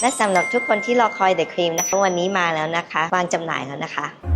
และสำหรับทุกคนที่รอคอย The Cream นะคะวันนี้มาแล้วนะคะ วางจำหน่ายแล้วนะคะ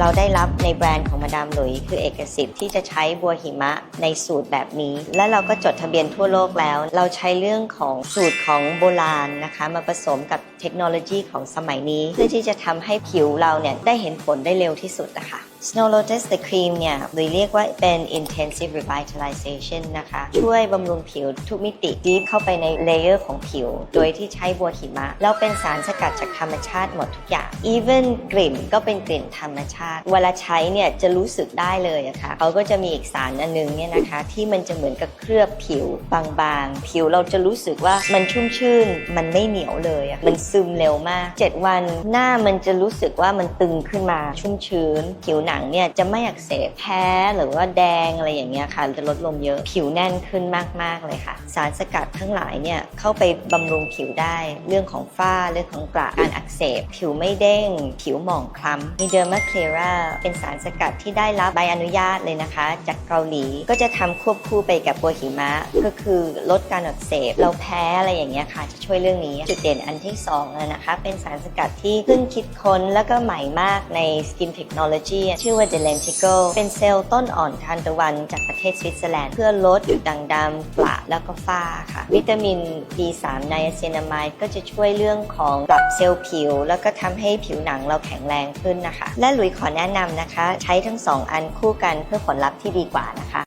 เราได้รับในแบรนด์ของมาดามหลุยคือเอกสิทธิ์ที่จะใช้บัวหิมะในสูตรแบบนี้ และเราก็จดทะเบียนทั่วโลกแล้ว เราใช้เรื่องของสูตรของโบราณนะคะ มาผสมกับเทคโนโลยีของสมัยนี้ เพื่อที่จะทำให้ผิวเราเนี่ยได้เห็นผลได้เร็วที่สุดนะคะ Snow Lotus The Cream เนี่ยหรือเรียกว่าเป็น Intensive Revitalization นะคะ ช่วยบำรุงผิวทุกมิติดีฟเข้าไปในเลเยอร์ของผิว โดยที่ใช้บัวหิมะ แล้วเป็นสารสกัดจากธรรมชาติหมดทุกอย่าง even กลิ่นก็เป็นกลิ่นธรรมชาติเวลาใช้เนี่ยจะรู้สึกได้เลยอะค่ะเขาก็จะมีอีกสารอันนึงเนี่ยนะคะ ที่มันจะเหมือนกับเคลือบผิวบางๆ ผิวเราจะรู้สึกว่ามันชุ่มชื่น มันไม่เหนียวเลยอะมันซึมเร็วมาก 7 วันหน้ามันจะรู้สึกว่ามันตึงขึ้นมาชุ่มชื้น ผิวหนังเนี่ยจะไม่อักเสบแพ้หรือว่าแดงอะไรอย่างเงี้ยค่ะจะลดลงเยอะผิวแน่นขึ้นมากๆเลยค่ะ สารสกัดทั้งหลายเนี่ยเข้าไปบำรุงผิวได้เรื่องของฝ้าเรื่องของกระการอักเสบ ผิวไม่เด้ง ผิวหมองคล้ำมีเดอร์มาเคลราเป็นสารสกัดที่ได้รับใบอนุญาตเลยนะคะ จากเกาหลีก็จะทำควบคู่ไปกับบัวหิมะ ก็คือลดการอักเสบเราแพ้อะไรอย่างเงี้ยค่ะ จะช่วยเรื่องนี้จุดเด่นอันที่2เลยนะคะ เป็นสารสกัดที่เพิ่งคิดค้นแล้วก็ใหม่มากใน Skin Technology ชื่อว่า The Lenticle เป็นเซลล์ต้นอ่อนทานตะวันจากประเทศสวิตเซอร์แลนด์เพื่อลดจุดด่างดำกระแล้วก็ฝ้าค่ะ วิตามิน B3 ไนอาซินามายก็จะช่วยเรื่องของปรับเซลล์ผิว แล้วก็ทำให้ผิวหนังเราแข็งแรงขึ้นนะคะ และหลุยขอแนะนำนะคะ ใช้ทั้งสองอันคู่กันเพื่อผลลัพธ์ที่ดีกว่านะคะ